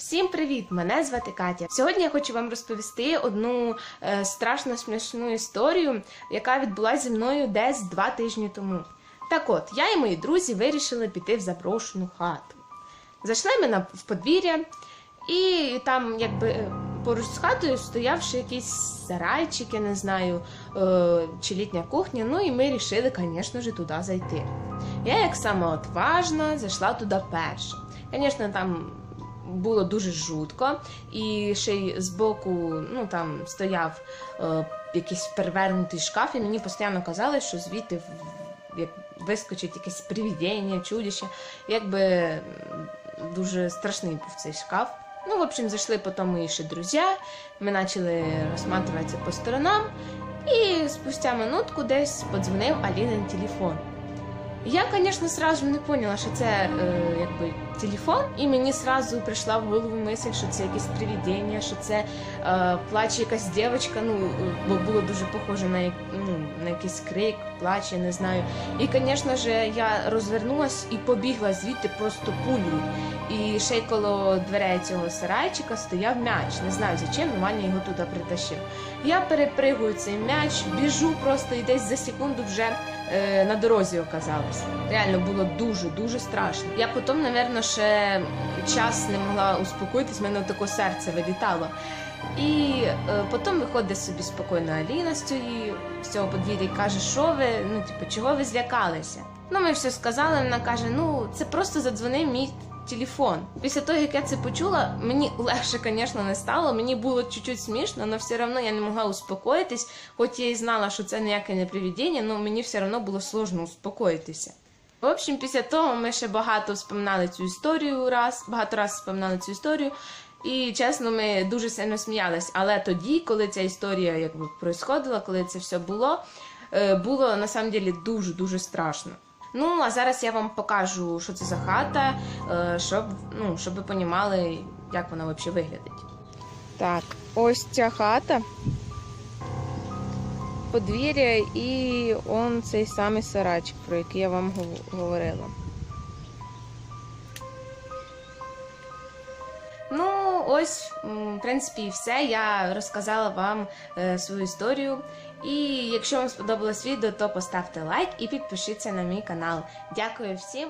Всім привіт! Мене звати Катя. Сьогодні я хочу вам розповісти одну е, страшно смішну історію, яка відбулася зі мною десь два тижні тому. Так от, я і мої друзі вирішили піти в заброшену хату. Зайшли ми на в подвір'я, і там, якби е, поруч з хатою стояв ще якийсь сарайчик, я не знаю, е, чи літня кухня. Ну і ми вирішили, звісно ж, туди зайти. Я, як сама отважна, зайшла туди перша. Звісно, там було дуже жутко, і ще й збоку ну, там стояв е, якийсь перевернутий шкаф, і мені постійно казали, що звідти як вискочить якесь привідення, чудище. Якби дуже страшний був цей шкаф. Ну, в общем, зайшли потім мої ще друзі, ми почали розсматриватися по сторонам, і спустя минутку десь подзвонив Алінин телефон. Я, звісно, сразу не поняла, що це е, якби телефон, і мені сразу прийшла в голову мисль, що це якесь привідення, що це е, плаче якась дівчинка, ну е, бо було дуже похоже на, ну, на якийсь крик, плач, не знаю. І, звісно ж, я розвернулась і побігла звідти просто пулею. І ще й коло дверей цього сарайчика стояв м'яч. Не знаю зачем, но Ваня його туди притащив. Я перепригую цей м'яч, біжу просто і десь за секунду вже е, на дорозі оказалась. Реально було дуже дуже страшно. Я потім, напевно, ще час не могла успокоїтись, в мене таке серце вилітало. І е, потім виходить собі спокійно Аліна з цього подвір'я і каже, що ви, ну типу, чого ви злякалися? Ну, ми все сказали, вона каже: ну це просто задзвонив мій телефон. Після того, як я це почула, мені легше, звісно, не стало. Мені було чуть-чуть смішно, але все одно я не могла успокоїтись, хоч я і знала, що це ніяке не привідіння, але мені все одно було сложно успокоїтися. В общем, після того ми ще багато вспоминали цю історію раз, багато раз вспоминали цю історію. І чесно, ми дуже сильно сміялись. Але тоді, коли ця історія якби происходила, коли це все було, е, було на самом деле дуже дуже страшно. Ну, а зараз я вам покажу, що це за хата, е, щоб, ну, щоб ви понімали, як вона взагалі виглядить. Так, ось ця хата. Подвір'я і он цей самий сарайчик, про який я вам говорила. Ось, в принципі, і все. Я розказала вам е, свою історію. І якщо вам сподобалось відео, то поставте лайк і підпишіться на мій канал. Дякую всім.